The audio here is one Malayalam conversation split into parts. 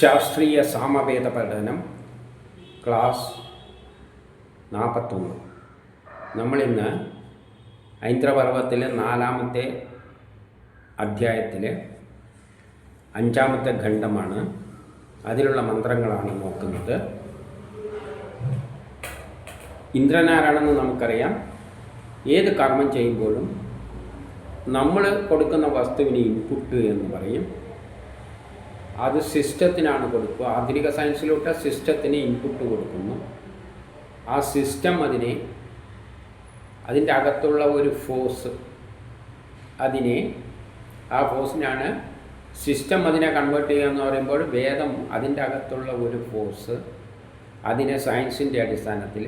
ശാസ്ത്രീയ സാമവേദ പഠനം ക്ലാസ് നാൽപ്പത്തൊന്ന് നമ്മളിന്ന് ഐന്ദ്രപർവത്തിലെ നാലാമത്തെ അധ്യായത്തിലെ അഞ്ചാമത്തെ ഖണ്ഡമാണ്. അതിലുള്ള മന്ത്രങ്ങളാണ് നോക്കുന്നത്. ഇന്ദ്രനാരാണെന്ന് നമുക്കറിയാം ഏത് കർമ്മം ചെയ്യുമ്പോഴും നമ്മൾ കൊടുക്കുന്ന വസ്തുവിന് ഇൻപുട്ട് എന്ന് പറയും. അത് സിസ്റ്റത്തിനാണ് കൊടുക്കുക. ആധുനിക സയൻസിലോട്ട് സിസ്റ്റത്തിന് ഇൻപുട്ട് കൊടുക്കുന്നു. ആ സിസ്റ്റം അതിനെ അതിന്റെ അകത്തുള്ള ഒരു ഫോഴ്സ് അതിനെ ആ ഫോഴ്സിനാണ് സിസ്റ്റം അതിനെ കൺവേർട്ട് ചെയ്യുക എന്ന് പറയുമ്പോൾ വേദം അതിന്റെ അകത്തുള്ള ഒരു ഫോഴ്സ് അതിനെ സയൻസിന്റെ അടിസ്ഥാനത്തിൽ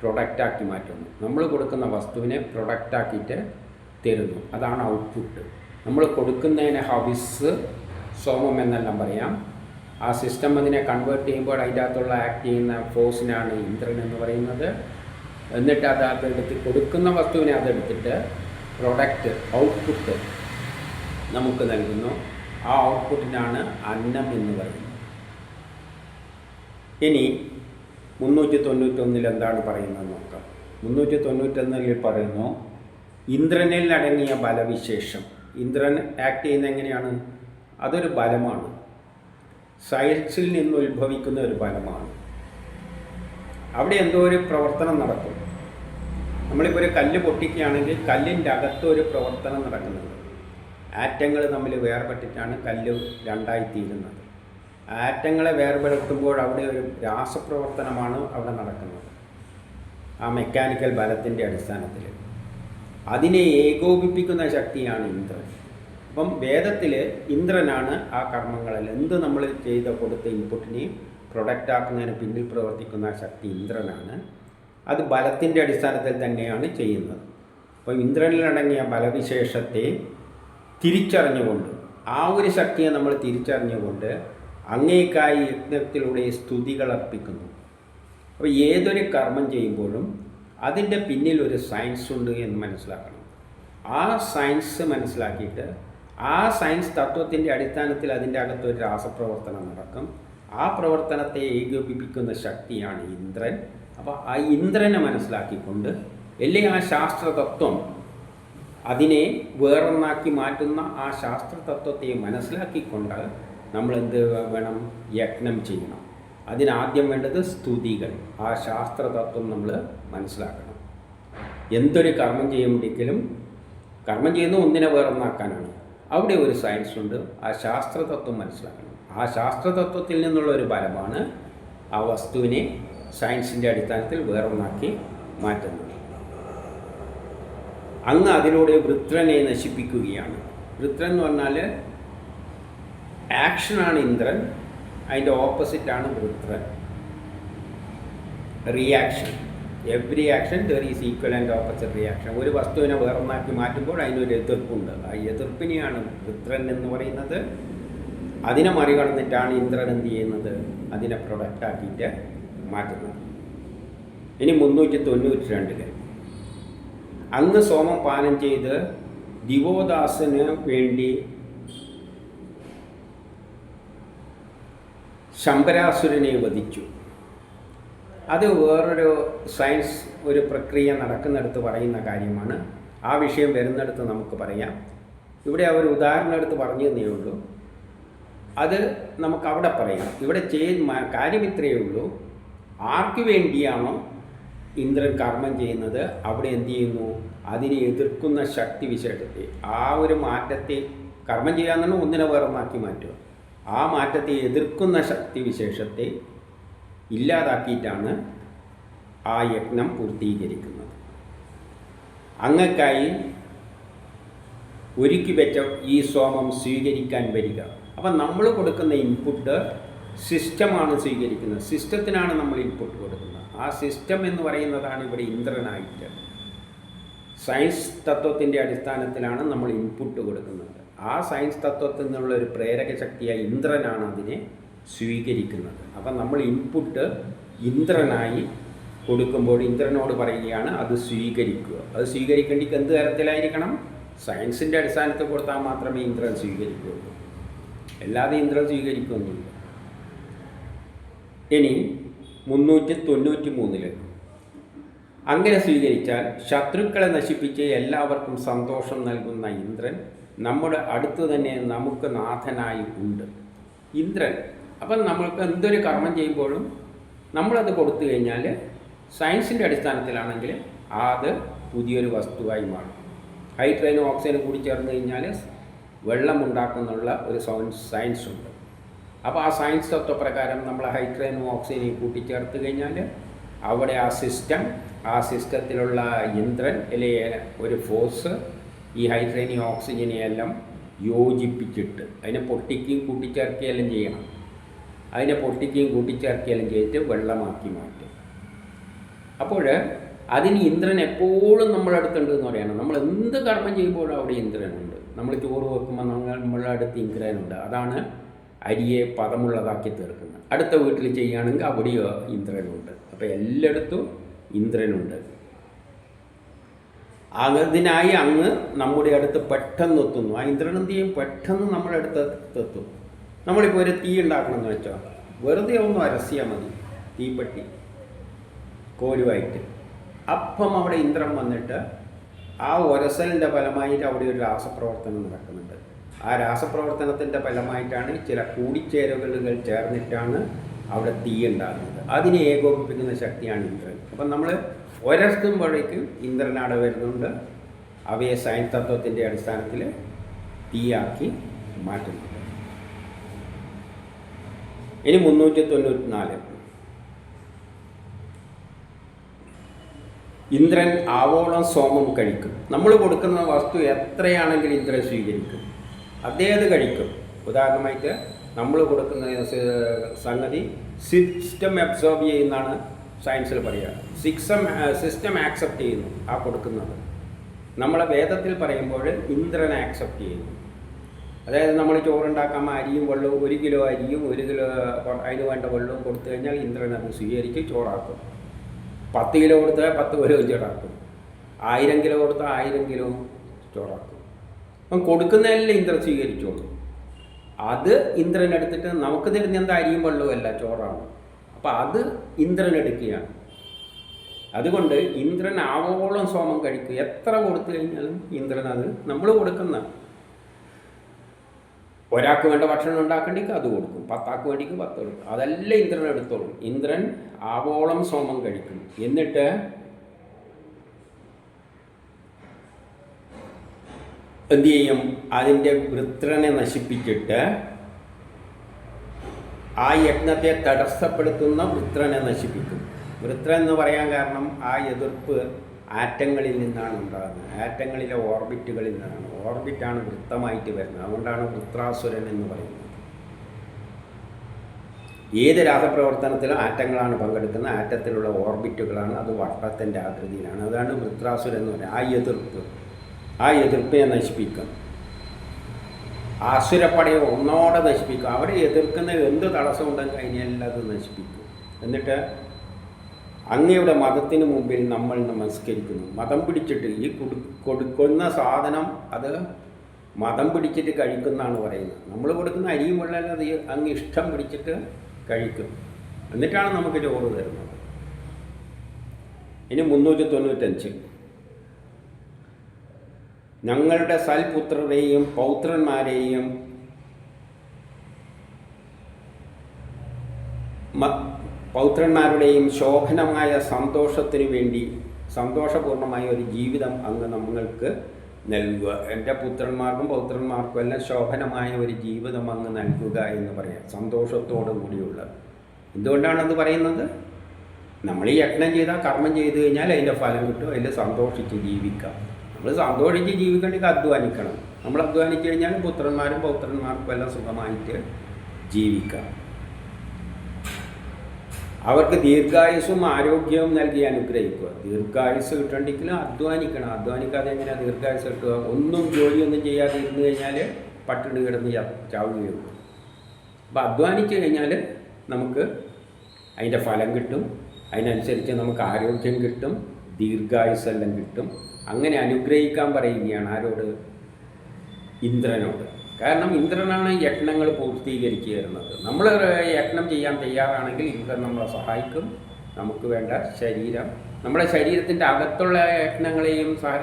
പ്രൊഡക്റ്റാക്കി മാറ്റുന്നു. നമ്മൾ കൊടുക്കുന്ന വസ്തുവിനെ പ്രൊഡക്റ്റാക്കിയിട്ട് തരുന്നു. അതാണ് ഔട്ട്പുട്ട് നമ്മൾ കൊടുക്കുന്നതിന് ഹവിസ് സോമം എന്നെല്ലാം പറയാം. ആ സിസ്റ്റം അതിനെ കൺവേർട്ട് ചെയ്യുമ്പോൾ അതിന്റെ അകത്തുള്ള ആക്ട് ചെയ്യുന്ന ഫോഴ്സിനാണ് ഇന്ദ്രൻ എന്ന് പറയുന്നത്. എന്നിട്ട് അത് അതെടുത്ത് കൊടുക്കുന്ന വസ്തുവിനെ അതെടുത്തിട്ട് പ്രൊഡക്റ്റ് ഔട്ട്പുട്ട് നമുക്ക് നൽകുന്നു. ആ ഔട്ട്പുട്ടിനാണ് അന്നം എന്ന് പറയുന്നത്. ഇനി മുന്നൂറ്റി തൊണ്ണൂറ്റൊന്നിൽ എന്താണ് പറയുന്നത് നോക്കാം. മുന്നൂറ്റി തൊണ്ണൂറ്റൊന്നിൽ പറയുന്നു ഇന്ദ്രനിൽ അടങ്ങിയ ബലവിശേഷം. ഇന്ദ്രൻ ആക്ട് ചെയ്യുന്ന എങ്ങനെയാണ്? അതൊരു ബലമാണ്. സയൻസിൽ നിന്ന് ഉത്ഭവിക്കുന്ന ഒരു ബലമാണ്. അവിടെ എന്തോ ഒരു പ്രവർത്തനം നടക്കും. നമ്മളിപ്പോൾ ഒരു കല്ല് പൊട്ടിക്കുകയാണെങ്കിൽ കല്ലിന്റെ അകത്ത് ഒരു പ്രവർത്തനം നടക്കുന്നുണ്ട്. ആറ്റങ്ങൾ തമ്മിൽ വേർപെട്ടിട്ടാണ് കല്ല് രണ്ടായി തീരുന്നത്. ആറ്റങ്ങളെ വേർപെടുത്തുമ്പോൾ അവിടെ ഒരു രാസപ്രവർത്തനമാണ് അവിടെ നടക്കുന്നത്. ആ മെക്കാനിക്കൽ ബലത്തിന്റെ അടിസ്ഥാനത്തിൽ അതിനെ ഏകോപിപ്പിക്കുന്ന ശക്തിയാണ് ഇന്ദ്രൻ. അപ്പം വേദത്തിൽ ഇന്ദ്രനാണ് ആ കർമ്മങ്ങളിൽ എന്ത് നമ്മൾ ചെയ്ത കൊടുത്ത ഇൻപുട്ടിനെയും പ്രൊഡക്റ്റ് ആക്കുന്നതിന് പിന്നിൽ പ്രവർത്തിക്കുന്ന ശക്തി ഇന്ദ്രനാണ്. അത് ബലത്തിന്റെ അടിസ്ഥാനത്തിൽ തന്നെയാണ് ചെയ്യുന്നത്. അപ്പോൾ ഇന്ദ്രനിലടങ്ങിയ ബലവിശേഷത്തെ തിരിച്ചറിഞ്ഞുകൊണ്ട് ആ ഒരു ശക്തിയെ നമ്മൾ തിരിച്ചറിഞ്ഞുകൊണ്ട് അങ്ങേക്കായി യജ്ഞത്തിലൂടെ സ്തുതികൾ അർപ്പിക്കുന്നു. അപ്പോൾ ഏതൊരു കർമ്മം ചെയ്യുമ്പോഴും അതിന്റെ പിന്നിൽ ഒരു സയൻസ് ഉണ്ട് എന്ന് മനസ്സിലാക്കണം. ആ സയൻസ് മനസ്സിലാക്കിയിട്ട് ആ സയൻസ് തത്വത്തിന്റെ അടിസ്ഥാനത്തിൽ അതിന്റെ അകത്ത് ഒരു രാസപ്രവർത്തനം നടക്കും. ആ പ്രവർത്തനത്തെ ഏകോപിപ്പിക്കുന്ന ശക്തിയാണ് ഇന്ദ്രൻ. അപ്പോൾ ആ ഇന്ദ്രനെ മനസ്സിലാക്കിക്കൊണ്ട് അല്ലെങ്കിൽ ആ ശാസ്ത്രതത്വം അതിനെ വേറൊന്നാക്കി മാറ്റുന്ന ആ ശാസ്ത്രതത്വത്തെ മനസ്സിലാക്കിക്കൊണ്ട് നമ്മൾ എന്ത് വേണം? യജ്ഞം ചെയ്യണം. അതിനാദ്യം വേണ്ടത് സ്തുതികൾ. ആ ശാസ്ത്രതത്വം നമ്മൾ മനസ്സിലാക്കണം. എന്തൊരു കർമ്മം ചെയ്യുമ്പോഴേക്കും കർമ്മം ചെയ്യുന്ന ഒന്നിനെ വേറൊന്നാക്കാനാണ്. അവിടെ ഒരു സയൻസ് ഉണ്ട്. ആ ശാസ്ത്രതത്വം മനസ്സിലാക്കണം. ആ ശാസ്ത്രതത്വത്തിൽ നിന്നുള്ള ഒരു ഫലമാണ് ആ വസ്തുവിനെ സയൻസിന്റെ അടിസ്ഥാനത്തിൽ വേറൊന്നാക്കി മാറ്റുന്നത്. അങ്ങ് അതിലൂടെ വൃത്രനെ നശിപ്പിക്കുകയാണ്. വൃത്രൻ എന്ന് പറഞ്ഞാൽ ആക്ഷനാണ് ഇന്ദ്രൻ അതിന്റെ ഓപ്പോസിറ്റാണ് Vritran. Reaction every action there is equal and opposite reaction ഒരു വസ്തുവിനെ വേറൊന്നാക്കി മാറ്റുമ്പോൾ അതിനൊരു എതിർപ്പുണ്ട്. ആ എതിർപ്പിനെയാണ് വൃത്രൻ എന്ന് പറയുന്നത്. അതിനെ മറികടന്നിട്ടാണ് ഇന്ദ്രൻ എന്ത് ചെയ്യുന്നത്? അതിനെ പ്രൊഡക്റ്റാക്കിയിട്ട് മാറ്റുന്നത്. ഇനി മുന്നൂറ്റി തൊണ്ണൂറ്റി രണ്ടിൽ അന്ന് സോമം പാനം ചെയ്ത് ദിവോദാസന് വേണ്ടി ശമ്പരാസുരനെ വധിച്ചു. അത് വേറൊരു സയൻസ് ഒരു പ്രക്രിയ നടക്കുന്നിടത്ത് പറയുന്ന കാര്യമാണ്. ആ വിഷയം വരുന്നിടത്ത് നമുക്ക് പറയാം. ഇവിടെ അവർ ഉദാഹരണം എടുത്ത് പറഞ്ഞു തന്നേ ഉള്ളൂ. അത് നമുക്ക് അവിടെ പറയാം. ഇവിടെ ചെയ് കാര്യം ഇത്രയേ ഉള്ളൂ. ആർക്ക് വേണ്ടിയാണോ ഇന്ദ്രൻ കർമ്മം ചെയ്യുന്നത്? അവിടെ എന്ത് ചെയ്യുന്നു? അതിനെ എതിർക്കുന്ന ശക്തി വിശേഷത്തെ ആ ഒരു മാറ്റത്തെ കർമ്മം ചെയ്യാന്നാണ് ഒന്നിനെ വേറൊന്നാക്കി മാറ്റുക. ആ മാറ്റത്തെ എതിർക്കുന്ന ശക്തി വിശേഷത്തെ ഇല്ലാതാക്കിയിട്ടാണ് ആ യജ്ഞം പൂർത്തീകരിക്കുന്നത്. അങ്ങക്കായി ഒരുക്കി വെച്ച ഈ സോമം സ്വീകരിക്കാൻ വരിക. അപ്പം നമ്മൾ കൊടുക്കുന്ന ഇൻപുട്ട് സിസ്റ്റമാണ് സ്വീകരിക്കുന്നത്. സിസ്റ്റത്തിനാണ് നമ്മൾ ഇൻപുട്ട് കൊടുക്കുന്നത്. ആ സിസ്റ്റം എന്ന് പറയുന്നതാണ് ഇവിടെ ഇന്ദ്രനായിട്ട്. സയൻസ് തത്വത്തിന്റെ അടിസ്ഥാനത്തിലാണ് നമ്മൾ ഇൻപുട്ട് കൊടുക്കുന്നത്. ആ സയൻസ് തത്വത്തിൽ നിന്നുള്ള ഒരു പ്രേരക ശക്തിയായ ഇന്ദ്രനാണ് അതിനെ സ്വീകരിക്കുന്നത്. അപ്പം നമ്മൾ ഇൻപുട്ട് ഇന്ദ്രനായി കൊടുക്കുമ്പോൾ ഇന്ദ്രനോട് പറയുകയാണ് അത് സ്വീകരിക്കുക. അത് സ്വീകരിക്കേണ്ടിക്ക് എന്ത് തരത്തിലായിരിക്കണം? സയൻസിന്റെ അടിസ്ഥാനത്തിൽ കൊടുത്താൽ മാത്രമേ ഇന്ദ്രൻ സ്വീകരിക്കുകയുള്ളൂ. അല്ലാതെ ഇന്ദ്രൻ സ്വീകരിക്കുകയൊന്നുമില്ല ഇനി മുന്നൂറ്റി തൊണ്ണൂറ്റി മൂന്നിൽ അങ്ങനെ സ്വീകരിച്ചാൽ ശത്രുക്കളെ നശിപ്പിച്ച് എല്ലാവർക്കും സന്തോഷം നൽകുന്ന ഇന്ദ്രൻ നമ്മുടെ അടുത്ത് തന്നെ നമുക്ക് നാഥനായി ഉണ്ട്. ഇന്ദ്രൻ അപ്പം നമ്മൾക്ക് എന്തൊരു കർമ്മം ചെയ്യുമ്പോഴും നമ്മളത് കൊടുത്തു കഴിഞ്ഞാൽ സയൻസിന്റെ അടിസ്ഥാനത്തിലാണെങ്കിൽ അത് പുതിയൊരു വസ്തുവായി മാറും. ഹൈഡ്രജനും ഓക്സിജനും കൂടി ചേർന്ന് കഴിഞ്ഞാൽ വെള്ളം ഉണ്ടാക്കുന്നുള്ള ഒരു സയൻസ് ഉണ്ട് അപ്പോൾ ആ സയൻസ് തത്വപ്രകാരം നമ്മൾ ഹൈഡ്രജനും ഓക്സിജനെയും കൂട്ടിച്ചേർത്ത് കഴിഞ്ഞാൽ അവിടെ ആ സിസ്റ്റം ആ സിസ്റ്റത്തിലുള്ള യന്ത്രൻ അല്ലെങ്കിൽ ഒരു ഫോഴ്സ് ഈ ഹൈഡ്രജനെയും ഓക്സിജനെയും എല്ലാം യോജിപ്പിച്ചിട്ട് അതിനെ പൊട്ടിക്കുകയും കൂട്ടിച്ചേർക്കുകയെല്ലാം ചെയ്യണം. അതിനെ പൊട്ടിക്കുകയും കൂട്ടിച്ചേർക്കുകയും ചെയ്തിട്ട് വെള്ളമാക്കി മാറ്റും. അപ്പോൾ അതിന് ഇന്ദ്രൻ എപ്പോഴും നമ്മുടെ അടുത്തുണ്ട് എന്ന് പറയണം. നമ്മൾ എന്ത് കർമ്മം ചെയ്യുമ്പോഴും അവിടെ ഇന്ദ്രനുണ്ട്. നമ്മൾ ചോറ് വെക്കുമ്പോൾ നമ്മളുടെ അടുത്ത് ഇന്ദ്രനുണ്ട്. അതാണ് അരിയെ പദമുള്ളതാക്കി തീർക്കുന്നത്. അടുത്ത വീട്ടിൽ ചെയ്യുകയാണെങ്കിൽ അവിടെയോ ഇന്ദ്രനുണ്ട്. അപ്പോൾ എല്ലായിടത്തും ഇന്ദ്രനുണ്ട്. അതിനായി അങ്ങ് നമ്മുടെ അടുത്ത് പെട്ടെന്ന് എത്തുന്നു. ആ ഇന്ദ്രൻ എന്ത് ചെയ്യും? പെട്ടെന്ന് നമ്മുടെ അടുത്ത് എത്തും. നമ്മളിപ്പോൾ ഒരു തീ ഉണ്ടാക്കണമെന്ന് വെച്ചോ. വെറുതെ ഒന്ന് അരസിയാൽ മതി തീപ്പെട്ടി കോലുമായിട്ട് അപ്പം അവിടെ ഇന്ദ്രം വന്നിട്ട് ആ ഒരസലിന്റെ ഫലമായിട്ട് അവിടെ ഒരു രാസപ്രവർത്തനം നടക്കുന്നുണ്ട്. ആ രാസപ്രവർത്തനത്തിന്റെ ഫലമായിട്ടാണ് ചില കൂടിച്ചേരലുകൾ ചേർന്നിട്ടാണ് അവിടെ തീ ഉണ്ടാകുന്നത്. അതിനെ ഏകോപിപ്പിക്കുന്ന ശക്തിയാണ് ഇന്ദ്രൻ. അപ്പം നമ്മൾ ഒരസ്തുമ്പോഴേക്കും ഇന്ദ്രൻ അവിടെ വരുന്നുണ്ട്. അവയെ സയൻസ് തത്വത്തിന്റെ അടിസ്ഥാനത്തിൽ തീയാക്കി മാറ്റുന്നുണ്ട് ഇനി മുന്നൂറ്റി തൊണ്ണൂറ്റി നാല് ഇന്ദ്രൻ ആവോളം സോമം കഴിക്കും. നമ്മൾ കൊടുക്കുന്ന വസ്തു എത്രയാണെങ്കിലും ഇന്ദ്രൻ സ്വീകരിക്കും. അദ്ദേഹം കഴിക്കും? ഉദാഹരണമായിട്ട് നമ്മൾ കൊടുക്കുന്ന സംഗതി സിസ്റ്റം അബ്സോർബ് ചെയ്യുന്നതാണ് സയൻസിൽ പറയുക. സിക്സം സിസ്റ്റം ആക്സെപ്റ്റ് ചെയ്യുന്നു ആ കൊടുക്കുന്നത്. നമ്മളെ വേദത്തിൽ പറയുമ്പോൾ ഇന്ദ്രൻ ആക്സെപ്റ്റ് ചെയ്യുന്നു. അതായത് നമ്മൾ ചോറുണ്ടാക്കാൻ അരിയും വെള്ളവും ഒരു കിലോ അരിയും ഒരു കിലോ അതിന് വേണ്ട വെള്ളവും കൊടുത്തു കഴിഞ്ഞാൽ ഇന്ദ്രൻ അത് സ്വീകരിച്ച് ചോറാക്കും. പത്ത് കിലോ കൊടുത്താൽ പത്ത് കിലോ ചോറാക്കും. ആയിരം കിലോ കൊടുത്താൽ ആയിരം കിലോ ചോറാക്കും. അപ്പം കൊടുക്കുന്നതെല്ലാം ഇന്ദ്രൻ സ്വീകരിച്ചോളൂ. അത് ഇന്ദ്രൻ എടുത്തിട്ട് നമുക്ക് തരുന്ന എന്താ അരിയും വെള്ളവും അല്ല ചോറാണ്. അപ്പം അത് ഇന്ദ്രൻ എടുക്കുകയാണ്. അതുകൊണ്ട് ഇന്ദ്രൻ ആവോളം സോമം കഴിക്കും എത്ര കൊടുത്തു കഴിഞ്ഞാലും ഇന്ദ്രൻ അത് നമ്മൾ കൊടുക്കുന്ന ഒരാൾക്ക് വേണ്ട ഭക്ഷണം ഉണ്ടാക്കണ്ടെങ്കിൽ അത് കൊടുക്കും. പത്താൾക്ക് വേണ്ടിക്ക് പത്ത് കൊടുക്കും. അതെല്ലാം ഇന്ദ്രൻ എടുത്തോളും. ഇന്ദ്രൻ ആവോളം സോമം കഴിക്കും. എന്നിട്ട് എന്ത് ചെയ്യും? അതിന്റെ വൃത്രനെ നശിപ്പിച്ചിട്ട് ആ യജ്ഞത്തെ തടസ്സപ്പെടുത്തുന്ന വൃത്രനെ നശിപ്പിക്കും. വൃത്രൻ എന്ന് പറയാൻ കാരണം ആ എതിർപ്പ് ആറ്റങ്ങളിൽ നിന്നാണ് ഉണ്ടാകുന്നത്. ആറ്റങ്ങളിലെ ഓർബിറ്റുകളിൽ നിന്നാണ്. ഓർബിറ്റാണ് വൃത്തമായിട്ട് വരുന്നത്. അതുകൊണ്ടാണ് വൃത്രാസുരൻ എന്ന് പറയുന്നത്. ഏത് രാസപ്രവർത്തനത്തിലും ആറ്റങ്ങളാണ് പങ്കെടുക്കുന്നത്. ആറ്റത്തിലുള്ള ഓർബിറ്റുകളാണ്. അത് വട്ടത്തിന്റെ ആകൃതിയിലാണ്. അതാണ് വൃത്രാസുരൻ എന്ന് പറയുന്നത്. ആ എതിർപ്പ്. ആ എതിർപ്പിനെ നശിപ്പിക്കും. ആസുരപ്പടയെ ഒന്നോടെ നശിപ്പിക്കും. അവരെ എതിർക്കുന്ന എന്ത് തടസ്സം ഉണ്ടെങ്കിൽ അതിനെല്ലാം അത് നശിപ്പിക്കും. എന്നിട്ട് അങ്ങയുടെ മതത്തിന് മുമ്പിൽ നമ്മൾ നമസ്കരിക്കുന്നു. മതം പിടിച്ചിട്ട് ഈ കൊടു കൊടുക്കുന്ന സാധനം അത് മതം പിടിച്ചിട്ട് കഴിക്കുന്നതാണ് പറയുന്നത്. നമ്മൾ കൊടുക്കുന്ന അരിയും വെള്ളം അത് അങ്ങ് ഇഷ്ടം പിടിച്ചിട്ട് കഴിക്കും. എന്നിട്ടാണ് നമുക്ക് ചോറ് തരുന്നത്. ഇനി മുന്നൂറ്റി തൊണ്ണൂറ്റഞ്ച്. ഞങ്ങളുടെ സൽപുത്രരെയും പൗത്രന്മാരെയും പൗത്രന്മാരുടെയും ശോഭനമായ സന്തോഷത്തിനു വേണ്ടി സന്തോഷപൂർണമായ ഒരു ജീവിതം അങ്ങ് നമ്മൾക്ക് നൽകുക. എന്റെ പുത്രന്മാർക്കും പൗത്രന്മാർക്കും എല്ലാം ശോഭനമായ ഒരു ജീവിതം അങ്ങ് നൽകുക എന്ന് പറയാം. സന്തോഷത്തോടു കൂടിയുള്ള എന്തുകൊണ്ടാണ് അത് പറയുന്നത്? നമ്മൾ ഈ യജ്ഞം ചെയ്താൽ കർമ്മം ചെയ്തു കഴിഞ്ഞാൽ അതിന്റെ ഫലം കിട്ടും അതിൽ സന്തോഷിച്ച് ജീവിക്കാം. നമ്മൾ സന്തോഷിച്ച് ജീവിക്കണമെങ്കിൽ അധ്വാനിക്കണം. നമ്മൾ അധ്വാനിച്ചു കഴിഞ്ഞാൽ പുത്രന്മാരും പൗത്രന്മാർക്കും എല്ലാം സുഖമായിട്ട് ജീവിക്കാം. അവർക്ക് ദീർഘായുസ്സും ആരോഗ്യവും നൽകി അനുഗ്രഹിക്കുക. ദീർഘായുസ് കിട്ടണ്ടെങ്കിലും അധ്വാനിക്കണം. അധ്വാനിക്കാതെ എങ്ങനെയാണ് ദീർഘായുസ് കിട്ടുക? ഒന്നും ജോലിയൊന്നും ചെയ്യാതെ ഇരുന്ന് കഴിഞ്ഞാൽ പട്ടിണി കിടന്ന് ചാവുകയുള്ളൂ അപ്പം അധ്വാനിച്ച് കഴിഞ്ഞാൽ നമുക്ക് അതിന്റെ ഫലം കിട്ടും. അതിനനുസരിച്ച് നമുക്ക് ആരോഗ്യം കിട്ടും. ദീർഘായുസ്സെല്ലാം കിട്ടും. അങ്ങനെ അനുഗ്രഹിക്കാൻ പറയുകയാണ് ആരോട്? ഇന്ദ്രനോട്. കാരണം ഇന്ദ്രനാണ് യജ്ഞങ്ങൾ പൂർത്തീകരിച്ചു തരുന്നത് നമ്മൾ യജ്ഞം ചെയ്യാൻ തയ്യാറാണെങ്കിൽ ഇന്ദ്രൻ നമ്മളെ സഹായിക്കും. നമുക്ക് വേണ്ട ശരീരം. നമ്മുടെ ശരീരത്തിന്റെ അകത്തുള്ള യജ്ഞങ്ങളെയും സഹ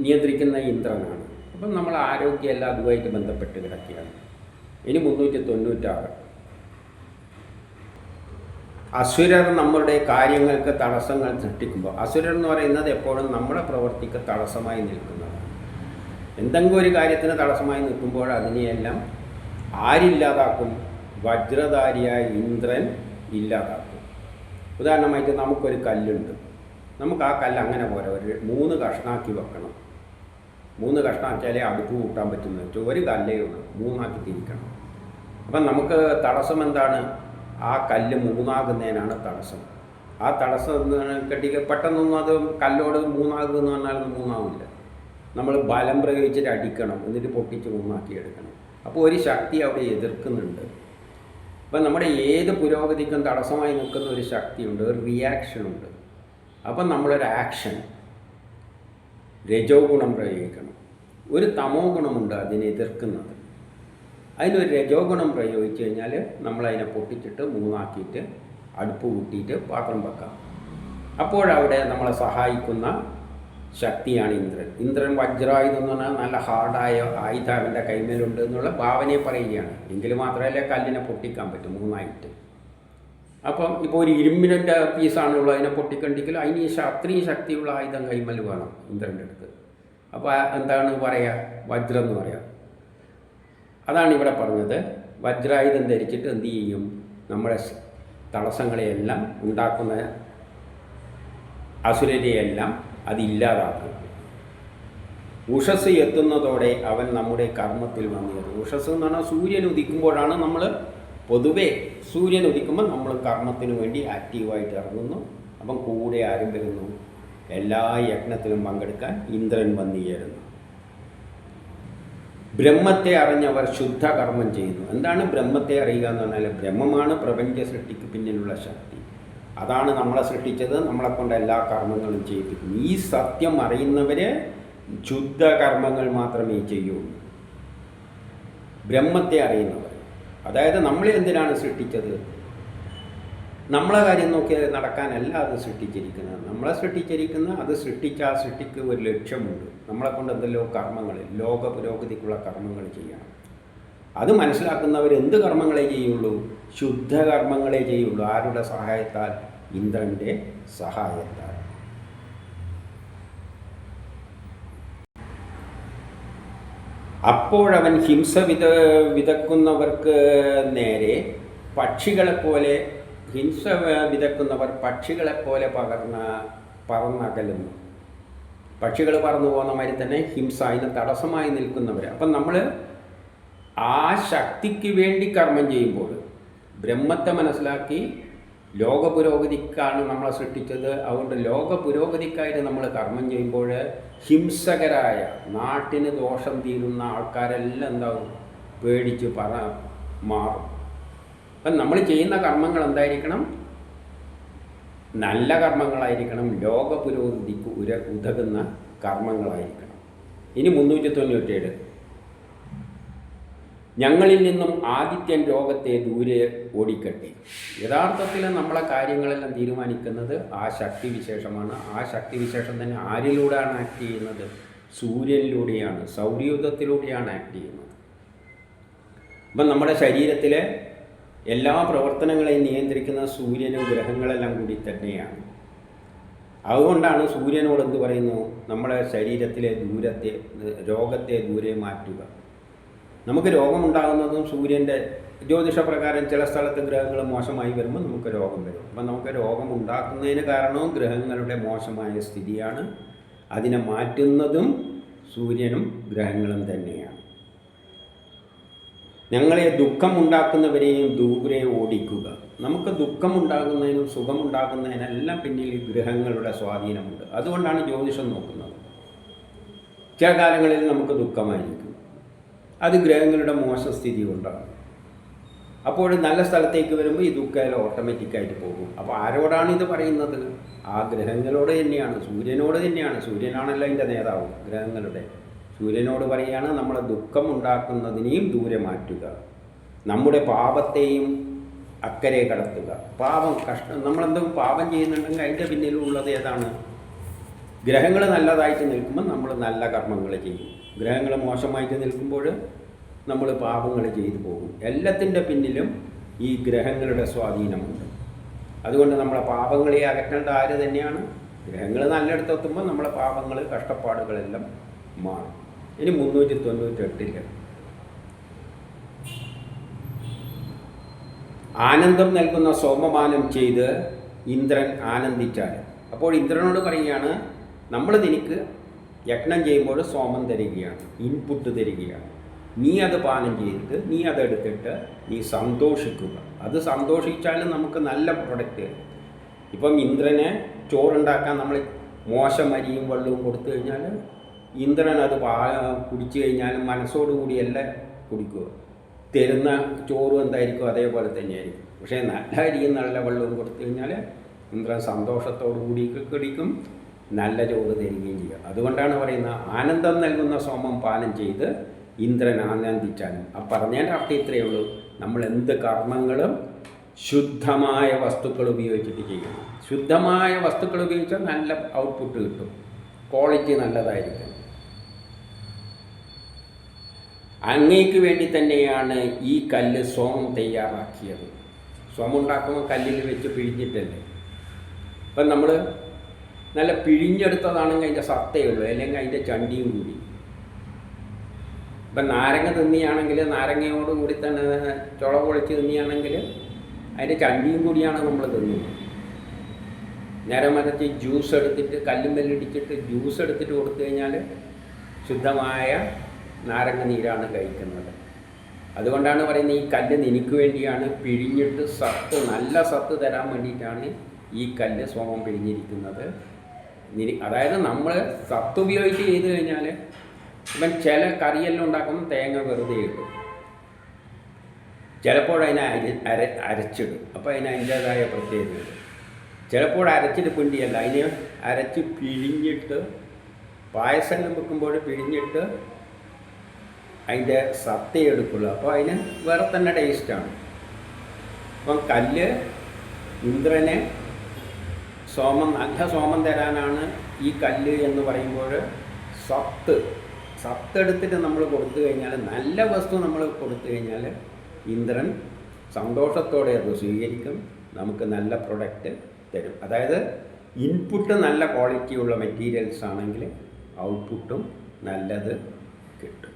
നിയന്ത്രിക്കുന്ന ഇന്ദ്രനാണ്. അപ്പം നമ്മൾ ആരോഗ്യമെല്ലാം അതുമായിട്ട് ബന്ധപ്പെട്ട് കിടക്കുകയാണ്. ഇനി മുന്നൂറ്റി തൊണ്ണൂറ്റാറ്. അസുരർ നമ്മുടെ കാര്യങ്ങൾക്ക് തടസ്സങ്ങൾ സൃഷ്ടിക്കുമ്പോൾ അസുരർ എന്ന് പറയുന്നത് എപ്പോഴും നമ്മുടെ പ്രവൃത്തിക്ക് തടസ്സമായി നിൽക്കുന്നതാണ് എന്തെങ്കിലും ഒരു കാര്യത്തിന് തടസ്സമായി നിൽക്കുമ്പോൾ അതിനെയെല്ലാം ആരില്ലാതാക്കും? വജ്രധാരിയായ ഇന്ദ്രൻ ഇല്ലാതാക്കും. ഉദാഹരണമായിട്ട് നമുക്കൊരു കല്ലുണ്ട്. നമുക്ക് ആ കല്ല് അങ്ങനെ പോരാ. ഒരു മൂന്ന് കഷ്ണാക്കി വെക്കണം. മൂന്ന് കഷ്ണാക്കിയാലേ അടുപ്പ് കൂട്ടാൻ പറ്റുന്ന വെച്ചാൽ ഒരു കല്ലേ ഉള്ളൂ. മൂന്നാക്കി തിരിക്കണം. അപ്പം നമുക്ക് തടസ്സം എന്താണ്? ആ കല്ല് മൂന്നാകുന്നതിനാണ് തടസ്സം. ആ തടസ്സം കെട്ടി പെട്ടെന്നൊന്നും അത് കല്ലോട് മൂന്നാകുന്നു പറഞ്ഞാൽ മൂന്നാവില്ല. നമ്മൾ ബലം പ്രയോഗിച്ചിട്ട് അടിക്കണം എന്നിട്ട് പൊട്ടിച്ച് മൂന്നാക്കി എടുക്കണം. അപ്പോൾ ഒരു ശക്തി അവിടെ എതിർക്കുന്നുണ്ട്. അപ്പം നമ്മുടെ ഏത് പുരോഗതിക്കും തടസ്സമായി നിൽക്കുന്ന ഒരു ശക്തിയുണ്ട് ഒരു റിയാക്ഷൻ ഉണ്ട്. അപ്പം നമ്മളൊരു ആക്ഷൻ രജോ ഗുണം പ്രയോഗിക്കണം. ഒരു തമോ ഗുണമുണ്ട് അതിനെ എതിർക്കുന്നത്. അതിനൊരു രജോ ഗുണം പ്രയോഗിച്ചു കഴിഞ്ഞാൽ നമ്മളതിനെ പൊട്ടിച്ചിട്ട് മൂന്നാക്കിയിട്ട് അടുപ്പ് കൂട്ടിയിട്ട് പാത്രം വെക്കാം. അപ്പോഴവിടെ നമ്മളെ സഹായിക്കുന്ന ശക്തിയാണ് ഇന്ദ്രൻ. ഇന്ദ്രൻ വജ്രായുധം എന്ന് പറഞ്ഞാൽ നല്ല ഹാർഡായ ആയുധം അവന്റെ കൈമേലുണ്ട് എന്നുള്ള ഭാവനയെ പറയുകയാണ്. എങ്കിൽ മാത്രമല്ലേ കല്ലിനെ പൊട്ടിക്കാൻ പറ്റും മൂന്നായിട്ട്. അപ്പം ഇപ്പോൾ ഒരു ഇരുമ്പിന്റെ പീസാണുള്ളത് അതിനെ പൊട്ടിക്കണ്ടെങ്കിൽ അതിന് അത്രയും ശക്തിയുള്ള ആയുധം കൈമൽ വേണം ഇന്ദ്രന്റെ അടുത്ത്. അപ്പോൾ എന്താണ് പറയുക? വജ്രം എന്ന് പറയാം അതാണ് ഇവിടെ പറഞ്ഞത്. വജ്രായുധം ധരിച്ചിട്ട് എന്ത് ചെയ്യും? നമ്മുടെ തടസ്സങ്ങളെയെല്ലാം ഉണ്ടാക്കുന്ന അസുരരെയെല്ലാം അതില്ലാതാക്കും. ഉഷസ് എത്തുന്നതോടെ അവൻ നമ്മുടെ കർമ്മത്തിൽ വന്നിരുന്നു. ഉഷസ് എന്ന് പറഞ്ഞാൽ സൂര്യൻ ഉദിക്കുമ്പോഴാണ് നമ്മൾ പൊതുവെ സൂര്യൻ ഉദിക്കുമ്പോൾ നമ്മൾ കർമ്മത്തിന് വേണ്ടി ആക്റ്റീവായിട്ട് ഇറങ്ങുന്നു. അപ്പം കൂടെ ആരും വരുന്നു. എല്ലാ യജ്ഞത്തിലും പങ്കെടുക്കാൻ ഇന്ദ്രൻ വന്നു ചേരുന്നു ബ്രഹ്മത്തെ അറിഞ്ഞവർ ശുദ്ധ കർമ്മം ചെയ്യുന്നു. എന്താണ് ബ്രഹ്മത്തെ അറിയുക എന്ന് പറഞ്ഞാൽ ബ്രഹ്മമാണ് പ്രപഞ്ച സൃഷ്ടിക്ക് പിന്നിലുള്ള ശക്തി. അതാണ് നമ്മളെ സൃഷ്ടിച്ചത് നമ്മളെ കൊണ്ട് എല്ലാ കർമ്മങ്ങളും ചെയ്യിപ്പിക്കുന്നു. ഈ സത്യം അറിയുന്നവർ ശുദ്ധ കർമ്മങ്ങൾ മാത്രമേ ചെയ്യുള്ളൂ. ബ്രഹ്മത്തെ അറിയുന്നവർ അതായത് നമ്മളെ എന്തിനാണ് സൃഷ്ടിച്ചത്? നമ്മളെ കാര്യം നോക്കി നടക്കാനല്ല അത് സൃഷ്ടിച്ചിരിക്കുന്നത്. നമ്മളെ സൃഷ്ടിച്ചിരിക്കുന്നത് അത് സൃഷ്ടിച്ച ആ സൃഷ്ടിക്ക് ഒരു ലക്ഷ്യമുണ്ട്. നമ്മളെ കൊണ്ട് എന്തെല്ലോ കർമ്മങ്ങൾ ലോക പുരോഗതിക്കുള്ള കർമ്മങ്ങൾ ചെയ്യണം. അത് മനസ്സിലാക്കുന്നവർ എന്ത് കർമ്മങ്ങളെ ചെയ്യുള്ളൂ? ശുദ്ധ കർമ്മങ്ങളെ ചെയ്യുള്ളൂ. ആരുടെ സഹായത്താൽ? ഇന്ദ്രന്റെ സഹായത്താൽ. അപ്പോഴവൻ ഹിംസ വിത വിതക്കുന്നവർക്ക് നേരെ പക്ഷികളെപ്പോലെ ഹിംസ വിതക്കുന്നവർ പക്ഷികളെപ്പോലെ പകർന്ന പറന്നകലുന്നു. പക്ഷികൾ പറന്നു പോകുന്ന മാതിരി തന്നെ ഹിംസ അതിന് തടസ്സമായി നിൽക്കുന്നവർ അപ്പം നമ്മൾ ആ ശക്തിക്ക് വേണ്ടി കർമ്മം ചെയ്യുമ്പോൾ ബ്രഹ്മത്തെ മനസ്സിലാക്കി ലോക പുരോഗതിക്കാണ് നമ്മളെ സൃഷ്ടിച്ചത്. അതുകൊണ്ട് ലോക പുരോഗതിക്കായിട്ട് നമ്മൾ കർമ്മം ചെയ്യുമ്പോൾ ഹിംസകരായ നാട്ടിന് ദോഷം തീരുന്ന ആൾക്കാരെല്ലാം എന്താവും? പേടിച്ച് പറ മാറും. അപ്പം നമ്മൾ ചെയ്യുന്ന കർമ്മങ്ങൾ എന്തായിരിക്കണം? നല്ല കർമ്മങ്ങളായിരിക്കണം. ലോക പുരോഗതിക്ക് ഉര ഉതകുന്ന കർമ്മങ്ങളായിരിക്കണം. ഇനി മുന്നൂറ്റി തൊണ്ണൂറ്റേഴ് ഞങ്ങളിൽ നിന്നും ആദിത്യൻ രോഗത്തെ ദൂരെ ഓടിക്കട്ടെ. യഥാർത്ഥത്തിൽ നമ്മളെ കാര്യങ്ങളെല്ലാം തീരുമാനിക്കുന്നത് ആ ശക്തി വിശേഷമാണ്. ആ ശക്തി വിശേഷം തന്നെ ആരിലൂടെയാണ് ആക്ട് ചെയ്യുന്നത്? സൂര്യനിലൂടെയാണ് സൗരയൂഥത്തിലൂടെയാണ് ആക്ട് ചെയ്യുന്നത്. അപ്പം നമ്മുടെ ശരീരത്തിലെ എല്ലാ പ്രവർത്തനങ്ങളെയും നിയന്ത്രിക്കുന്ന സൂര്യനും ഗ്രഹങ്ങളെല്ലാം കൂടി തന്നെയാണ്. അതുകൊണ്ടാണ് സൂര്യനോട് എന്ത് പറയുന്നു? നമ്മുടെ ശരീരത്തിലെ ദൂരത്തെ രോഗത്തെ ദൂരെ മാറ്റുക. നമുക്ക് രോഗമുണ്ടാകുന്നതും സൂര്യന്റെ ജ്യോതിഷപ്രകാരം ചില സ്ഥലത്ത് ഗ്രഹങ്ങൾ മോശമായി വരുമ്പോൾ നമുക്ക് രോഗം വരും. അപ്പം നമുക്ക് രോഗം ഉണ്ടാക്കുന്നതിന് കാരണവും ഗ്രഹങ്ങളുടെ മോശമായ സ്ഥിതിയാണ്. അതിനെ മാറ്റുന്നതും സൂര്യനും ഗ്രഹങ്ങളും തന്നെയാണ്. ഞങ്ങളെ ദുഃഖം ദുഃഖമുണ്ടാക്കുന്നവരെയും ദൂരെ ഓടിക്കുക. നമുക്ക് ദുഃഖം ഉണ്ടാകുന്നതിനും സുഖമുണ്ടാകുന്നതിനെല്ലാം പിന്നിൽ ഗ്രഹങ്ങളുടെ സ്വാധീനമുണ്ട്. അതുകൊണ്ടാണ് ജ്യോതിഷം നോക്കുന്നത്. ചില കാലങ്ങളിൽ നമുക്ക് ദുഃഖമായിരിക്കും. അത് ഗ്രഹങ്ങളുടെ മോശസ്ഥിതി കൊണ്ടാണ്. അപ്പോൾ നല്ല സ്ഥലത്തേക്ക് വരുമ്പോൾ ഈ ദുഃഖം ഓട്ടോമാറ്റിക്കായിട്ട് പോകും. അപ്പോൾ ആരോടാണ് ഇത് പറയുന്നത്? ആ ഗ്രഹങ്ങളോട് തന്നെയാണ് സൂര്യനോട് തന്നെയാണ്. സൂര്യനാണല്ലോ അതിന്റെ നേതാവ് ഗ്രഹങ്ങളുടെ. സൂര്യനോട് പറയുകയാണ് നമ്മളെ ദുഃഖം ഉണ്ടാക്കുന്നതിനെയും ദൂരെ മാറ്റുക. നമ്മുടെ പാപത്തെയും അക്കരെ കടത്തുക. പാപം കഷ്ടം നമ്മളെന്തെങ്കിലും പാപം ചെയ്യുന്നുണ്ടെങ്കിൽ അതിന്റെ പിന്നിലുള്ളത് ഏതാണ്? ഗ്രഹങ്ങൾ നല്ലതായിട്ട് നിൽക്കുമ്പോൾ നമ്മൾ നല്ല കർമ്മങ്ങൾ ചെയ്യും. ഗ്രഹങ്ങൾ മോശമായിട്ട് നിൽക്കുമ്പോൾ നമ്മൾ പാപങ്ങൾ ചെയ്തു പോകും. എല്ലാത്തിന്റെ പിന്നിലും ഈ ഗ്രഹങ്ങളുടെ സ്വാധീനമുണ്ട്. അതുകൊണ്ട് നമ്മളെ പാപങ്ങളെ അകറ്റേണ്ട ആര് തന്നെയാണ്? ഗ്രഹങ്ങൾ നല്ലിടത്തെത്തുമ്പോൾ നമ്മളെ പാപങ്ങൾ കഷ്ടപ്പാടുകളെല്ലാം മാറും. ഇനി മുന്നൂറ്റി തൊണ്ണൂറ്റെട്ടിൽ. ആനന്ദം നൽകുന്ന സോമപാനം ചെയ്ത് ഇന്ദ്രൻ ആനന്ദിച്ചാൽ അപ്പോൾ ഇന്ദ്രനോട് പറയുകയാണ് നമ്മൾ നിനക്ക് യജ്ഞം ചെയ്യുമ്പോൾ സോമം തരികയാണ് ഇൻപുട്ട് തരികയാണ്. നീ അത് പാനം ചെയ്തിട്ട് നീ അതെടുത്തിട്ട് നീ സന്തോഷിക്കുക. അത് സന്തോഷിച്ചാലും നമുക്ക് നല്ല പ്രൊഡക്റ്റ് ഇപ്പം ഇന്ദ്രനെ ചോറുണ്ടാക്കാൻ നമ്മൾ മോശം അരിയും വെള്ളവും കൊടുത്തു കഴിഞ്ഞാൽ ഇന്ദ്രൻ അത് പാ കുടിച്ചു കഴിഞ്ഞാലും മനസ്സോടുകൂടിയല്ല കുടിക്കുക. തരുന്ന ചോറും എന്തായിരിക്കും? അതേപോലെ തന്നെയായിരിക്കും. പക്ഷേ നല്ല അരിയും നല്ല വെള്ളവും കൊടുത്തു കഴിഞ്ഞാൽ ഇന്ദ്രൻ സന്തോഷത്തോടു കൂടി കുടിക്കും. നല്ല ചോറ് തരികയും ചെയ്യുക. അതുകൊണ്ടാണ് പറയുന്നത് ആനന്ദം നൽകുന്ന സോമം പാലം ചെയ്ത് ഇന്ദ്രൻ ആനന്ദിച്ചാലും. ആ പറഞ്ഞതിന്റെ അർത്ഥം ഇത്രയേ ഉള്ളൂ. നമ്മൾ എന്ത് കർമ്മങ്ങളും ശുദ്ധമായ വസ്തുക്കൾ ഉപയോഗിച്ചിട്ട് ചെയ്യണം. ശുദ്ധമായ വസ്തുക്കൾ ഉപയോഗിച്ചാൽ നല്ല ഔട്ട്പുട്ട് കിട്ടും. ക്വാളിറ്റി നല്ലതായിരിക്കും. അങ്ങേക്ക് വേണ്ടി തന്നെയാണ് ഈ കല്ല് സോമം തയ്യാറാക്കിയത്. സോമം ഉണ്ടാക്കുമ്പോൾ കല്ലിൽ വെച്ച് പിഴിഞ്ഞിട്ടല്ലേ? അപ്പം നമ്മൾ നല്ല പിഴിഞ്ഞെടുത്തതാണെങ്കിൽ അതിന്റെ സത്തേ ഉള്ളൂ. അല്ലെങ്കിൽ അതിന്റെ ചണ്ടിയും കൂടി. ഇപ്പം നാരങ്ങ തിന്നിയാണെങ്കിൽ നാരങ്ങയോട് കൂടി തന്നെ ചുള പൊളിച്ച് തിന്നിയാണെങ്കിൽ അതിന്റെ ചണ്ടിയും കൂടിയാണ് നമ്മൾ തിന്നുന്നത്. നേരെ മറിച്ച് ജ്യൂസ് എടുത്തിട്ട് കല്ലും വെല്ലിടിച്ചിട്ട് ജ്യൂസ് എടുത്തിട്ട് കൊടുത്തു കഴിഞ്ഞാൽ ശുദ്ധമായ നാരങ്ങ നീരാണ് കഴിക്കുന്നത്. അതുകൊണ്ടാണ് പറയുന്നത് ഈ കല്ല് നിനക്ക് വേണ്ടിയാണ് പിഴിഞ്ഞിട്ട് സത്ത് നല്ല സത്ത് തരാൻ വേണ്ടിയിട്ടാണ് ഈ കല്ല് സോമം പിഴിഞ്ഞിരിക്കുന്നത്. അതായത് നമ്മൾ സത്ത് ഉപയോഗിച്ച് ചെയ്ത് കഴിഞ്ഞാൽ ഇപ്പം ചില കറിയെല്ലാം ഉണ്ടാക്കുമ്പോൾ തേങ്ങ വെറുതെ ഇടും. ചിലപ്പോൾ അതിനെ അരി അര അരച്ചിടും. അപ്പോൾ അതിന് അതിന്റേതായ പ്രത്യേകതയുണ്ട് ചിലപ്പോൾ അരച്ചിട്ട് പിണ്ടിയല്ല അതിനെ അരച്ച് പിഴിഞ്ഞിട്ട് പായസം വെക്കുമ്പോൾ പിഴിഞ്ഞിട്ട് അതിന്റെ സത്ത എടുക്കുള്ളൂ. അപ്പോൾ അതിന് വേറെ തന്നെ ടേസ്റ്റാണ് അപ്പം കല്ല് ഇന്ദ്രനെ സോമം നല്ല സോമം തരാനാണ് ഈ കല്ല് എന്ന് പറയുമ്പോൾ സത്ത്. സത്ത് എടുത്തിട്ട് നമ്മൾ കൊടുത്തു കഴിഞ്ഞാൽ നല്ല വസ്തു നമ്മൾ കൊടുത്തു കഴിഞ്ഞാൽ ഇന്ദ്രൻ സന്തോഷത്തോടെ അത് സ്വീകരിക്കും നമുക്ക് നല്ല പ്രൊഡക്റ്റ് തരും. അതായത് ഇൻപുട്ട് നല്ല ക്വാളിറ്റിയുള്ള മെറ്റീരിയൽസ് ആണെങ്കിൽ ഔട്ട്പുട്ടും നല്ലത് കിട്ടും.